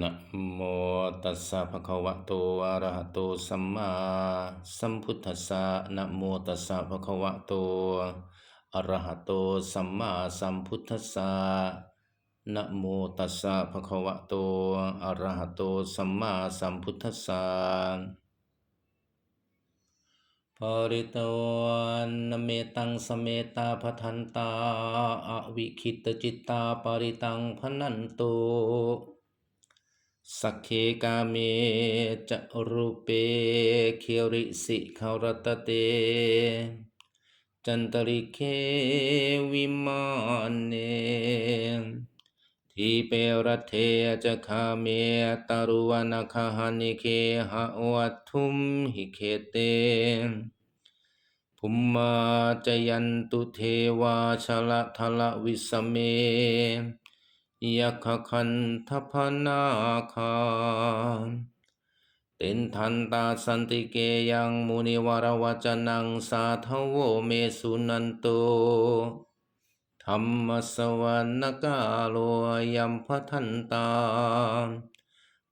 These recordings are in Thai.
นะโมตัสสะภะคะวะโตอะระหะโตสัมมาสัมพุทธัสสะนะโมตัสสะภะคะวะโตอะระหะโตสัมมาสัมพุทธัสสะนะโมตัสสะภะคะวะโตอะระหะโตสัมมาสัมพุทธัสสะปริตวันเมตังสเมตาพัทันตาอวิคิตจิตตาปริตังพนันโต สักเคกาเมจะรูเปเคิริสิขารตเต จันตริเควิมานเนทีเปรเทจะคาเมตารุวนาคาหานิเคหะวัตุมหิเคเตภุมมาจยันตุเทวาชละทละวิสเม ยักขคันทพนาคาตินทันตาสันติเกยังมุนิวรวจนังสาทโวเมสุนันโตธรรมสวรรกาโลยัมพทันตา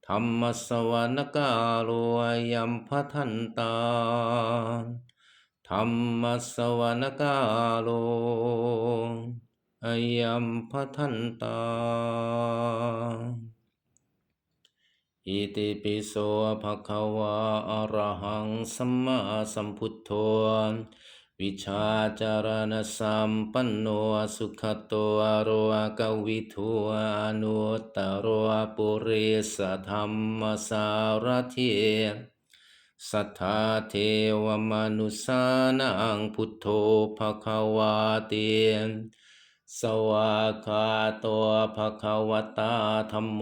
ธรรมสวรรกาโลยัมพทันตาธรรมสวรรกาโล อยัมพัทันตา อิติปิโสภะคะวะอะระหังสัมมาสัมพุทโธวิชาจารณสัมปันโนสุขโตอโรกวิทูอนุตตโรปุริสธรรมสารทิสัทธาเทวมนุสานังพุทโธภะคะวาเต สวากาตัวภควตาธรรมโม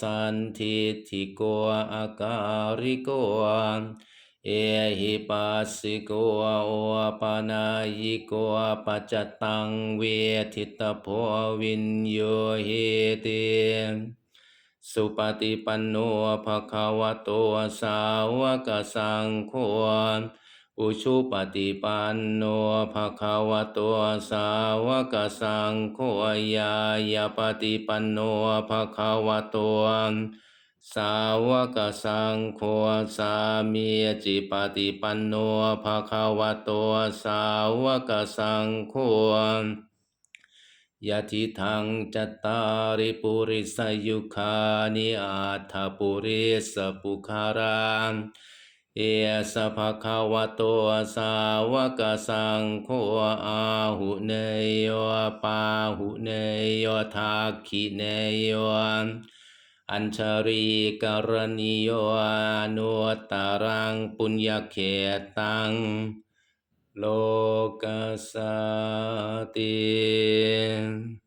สันทิทิโกอาการิโกเอหิปัสสิโกโอปานายิโกปัจจตังเวทิตโพวินโยเฮเตสุปฏิปันโนภควโตสาวกสังโฆ อุชุปฏิปันโนภะคะวะโตสาวกสังโฆยายาปฏิปันโนภะคะวะโตสาวกสังโฆสามีจิปฏิปันโนภะคะวะโตสาวกสังโฆยะทิทังจัตตาริปุริสยุคานิอาทาปุริสปุคารัง เอสภะคะวะโตสาวกสังโฆอาหุเนยโยปาหุเนยโยทักขิเนยโยอัญชรีกรณีโยอนุตตรังปุญญเขตัง โลกัสสติ